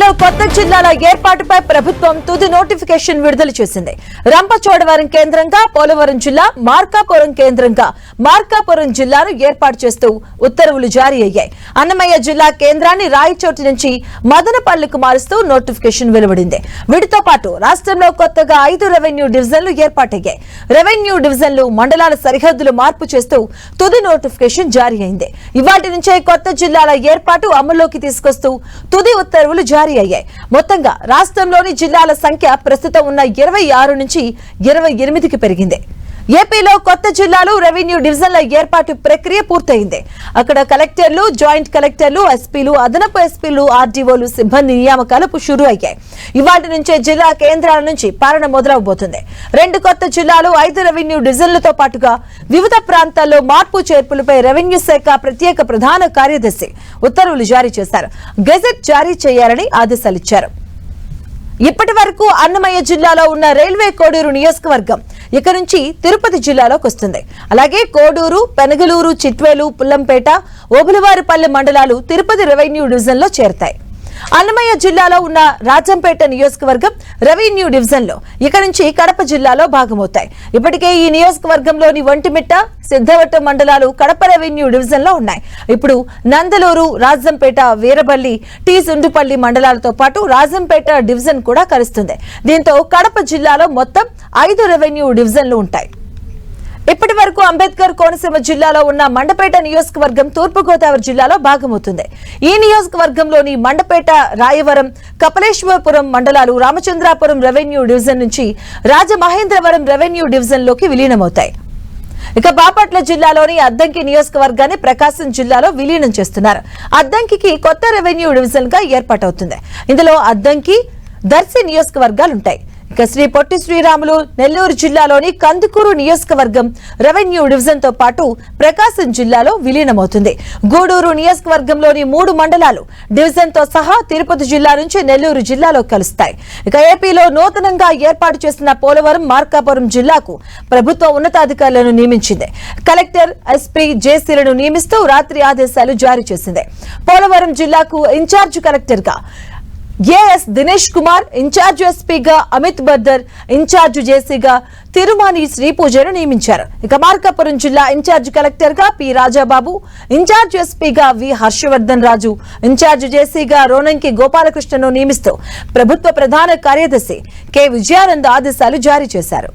కొత్త జిల్లాల ఏర్పాటుపై ప్రభుత్వం తుది నోటిఫికేషన్ విడుదల చేసింది. రంపచోడవరం కేంద్రంగా పోలవరం జిల్లా మార్కాపురం కేంద్రంగా. మార్కాపురం జిల్లాను ఏర్పాటు చేస్తూ ఉత్తర్వులు జారీ అయ్యాయి. అన్నమయ్య జిల్లా కేంద్రాన్ని రాయచోటి నుంచి మదనపల్లికి మారుస్తూ నోటిఫికేషన్ వెలువడింది. వీటితో పాటు రాష్ట్రంలో కొత్తగా ఐదు రెవెన్యూ డివిజన్లు ఏర్పాటయ్యాయి. రెవెన్యూ డివిజన్లు మండలాల సరిహద్దులు మార్పు చేస్తూ తుది నోటిఫికేషన్ జారీ అయింది. ఇవాటి నుంచే కొత్త జిల్లాల ఏర్పాటు అమల్లోకి తీసుకొస్తూ తుది ఉత్తర్వులు జారీ అయ్యాయి. మొత్తంగా రాష్ట్రంలోని జిల్లాల సంఖ్య ప్రస్తుతం ఉన్న ఇరవై ఆరు నుంచి ఇరవై ఎనిమిదికి పెరిగింది. ఏపీలో కొత్త జిల్లాలు రెవెన్యూ డివిజన్ల ఏర్పాటు ప్రక్రియ పూర్తయింది. అక్కడ కలెక్టర్లు జాయింట్ కలెక్టర్లు ఎస్పీలు అదనపు ఎస్పీలు ఆర్డీఓలు సిబ్బంది నియామకాలు షురు అయ్యాయి. ఇవాటి నుంచే జిల్లా కేంద్రాల నుంచి పాలన మొదలవబోతుంది. రెండు కొత్త జిల్లాలు ఐదు రెవెన్యూ డివిజన్లతో పాటుగా వివిధ ప్రాంతాల్లో మార్పు చేర్పులపై రెవెన్యూ శాఖ ప్రత్యేక ప్రధాన కార్యదర్శి ఉత్తర్వులు జారీ చేశారు. గెజెట్ జారీ చేయాలని ఆదేశాలిచ్చారు. ఇప్పటి వరకు అన్నమయ్య జిల్లాలో ఉన్న రైల్వే కోడూరు నియోజకవర్గం ఇక నుంచి తిరుపతి జిల్లాలోకి వస్తుంది. అలాగే కోడూరు పెనగలూరు చిట్వేలు పుల్లంపేట ఓబులవారిపల్లె మండలాలు తిరుపతి రెవెన్యూ డివిజన్లో చేరతాయి. అన్నమయ్య జిల్లాలో ఉన్న రాజంపేట నియోజకవర్గం రెవెన్యూ డివిజన్లో. ఇక నుంచి కడప జిల్లాలో భాగమవుతాయి. ఇప్పటికే ఈ నియోజకవర్గంలోని ఒంటిమిట్ట సిద్ధవట్టం మండలాలు కడప రెవెన్యూ డివిజన్లో ఉన్నాయి. ఇప్పుడు నందలూరు రాజంపేట వీరబల్లి టీ సుండుపల్లి మండలాలతో పాటు రాజంపేట డివిజన్ కూడా కలుస్తుంది దీంతో కడప జిల్లాలో మొత్తం ఐదు రెవెన్యూ డివిజన్లు ఉంటాయి. ఇప్పటి వరకు అంబేద్కర్ కోనసీమ జిల్లాలో ఉన్న మండపేట నియోజకవర్గం తూర్పుగోదావరి జిల్లాలో భాగమవుతుంది. ఈ నియోజకవర్గంలోని మండపేట రాయవరం కపలేశ్వరపురం మండలాలు రామచంద్రాపురం రెవెన్యూ డివిజన్ నుంచి రాజమహేంద్రవరం రెవెన్యూ డివిజన్లోకి విలీనమవుతాయి. ఇక బాపట్ల జిల్లాలోని అద్దంకి నియోజకవర్గాన్ని ప్రకాశం జిల్లాలో విలీనం చేస్తున్నారు. అద్దంకి కొత్త రెవెన్యూ డివిజన్గా ఏర్పాటవుతుంది. ఇందులో అద్దంకి దర్శి నియోజకవర్గాలు ఉంటాయి ఇక శ్రీ పొట్టి శ్రీరాములు నెల్లూరు జిల్లాలోని కందుకూరు నియోజకవర్గం రెవెన్యూ డివిజన్తో పాటు ప్రకాశం జిల్లాలో విలీనమవుతుంది. గూడూరు నియోజకవర్గంలోని మూడు మండలాలు డివిజన్తో సహా తిరుపతి జిల్లా నుంచి నెల్లూరు జిల్లాలో కలుస్తాయి. ఇక ఏపీలో నూతనంగా ఏర్పాటు చేసిన పోలవరం మార్కాపురం జిల్లాకు ప్రభుత్వం ఉన్నతాధికారులను నియమించింది. కలెక్టర్ ఎస్పీ జేసీలను నియమిస్తూ రాత్రి ఆదేశాలు జారీ చేసింది. పోలవరం జిల్లాకు ఇన్ఛార్జ్ కలెక్టర్గా ఏఎస్ దినేష్ కుమార్ ఇన్ఛార్జ్ ఎస్పీగా అమిత్ బర్దర్ ఇన్ఛార్జ్ జేసీగా తిరుమాని శ్రీపూజను నియమించారు. ఇక మార్కాపురం జిల్లా ఇన్ఛార్జ్ కలెక్టర్గా పి రాజాబాబు ఇన్ఛార్జ్ ఎస్పీగా వి హర్షవర్ధన్ రాజు ఇన్ఛార్జ్ జేసీగా రోనంకి గోపాలకృష్ణను నియమిస్తూ ప్రభుత్వ ప్రధాన కార్యదర్శి కె విజయానంద్ ఆదేశాలు జారీ చేశారు.